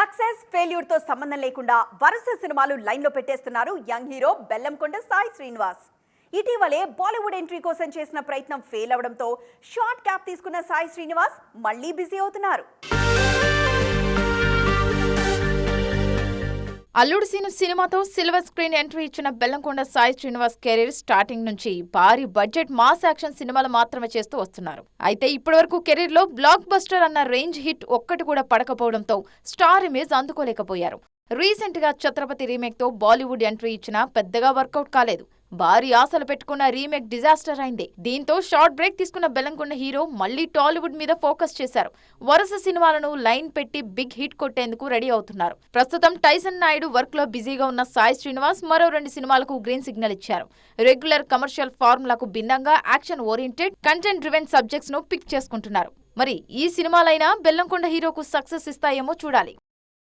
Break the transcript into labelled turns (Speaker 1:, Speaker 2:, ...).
Speaker 1: Success ఫెయిల్యూర్తో సంబంధం లేకుండా వరుస సినిమాలు లైన్లో పెట్టేస్తున్నారు యంగ్ హీరో బెల్లంకొండ సాయి శ్రీనివాస్. ఇటీవలే బాలీవుడ్ ఎంట్రీ కోసం చేసిన ప్రయత్నం ఫెయిల్ అవడంతో షార్ట్ క్యాప్ తీసుకున్న సాయి శ్రీనివాస్ మళ్ళీ బిజీ అవుతున్నారు.
Speaker 2: అల్లుడు సీను సినిమాతో సిల్వర్ స్క్రీన్ ఎంట్రీ ఇచ్చిన బెల్లంకొండ సాయి శ్రీనివాస్ కెరీర్ స్టార్టింగ్ నుంచి భారీ బడ్జెట్ మాస్ యాక్షన్ సినిమాలు మాత్రమే చేస్తూ వస్తున్నారు. అయితే ఇప్పటివరకు కెరీర్లో బ్లాక్ బస్టర్ అన్న రేంజ్ హిట్ ఒక్కటి కూడా పడకపోవడంతో స్టార్ ఇమేజ్ అందుకోలేకపోయారు. రీసెంట్గా ఛత్రపతి రీమేక్తో బాలీవుడ్ ఎంట్రీ ఇచ్చినా పెద్దగా వర్కౌట్ కాలేదు. భారీ ఆశలు పెట్టుకున్న రీమేక్ డిజాస్టర్ అయింది. దీంతో షార్ట్ బ్రేక్ తీసుకున్న బెల్లంకొండ హీరో మళ్ళీ టాలీవుడ్ మీద ఫోకస్ చేశారు. వరుస సినిమాలను లైన్ పెట్టి బిగ్ హిట్ కొట్టేందుకు రెడీ అవుతున్నారు. ప్రస్తుతం టైసన్ నాయుడు వర్క్లో బిజీగా ఉన్న సాయి శ్రీనివాస్ మరో రెండు సినిమాలకు గ్రీన్ సిగ్నల్ ఇచ్చారు. రెగ్యులర్ కమర్షియల్ ఫార్ములాకు భిన్నంగా యాక్షన్ ఓరియంటెడ్ కంటెంట్ డ్రివెన్ సబ్జెక్ట్స్ను పిక్ చేసుకుంటున్నారు. మరి ఈ సినిమాలైనా బెల్లంకొండ హీరోకు సక్సెస్ ఇస్తాయేమో చూడాలి.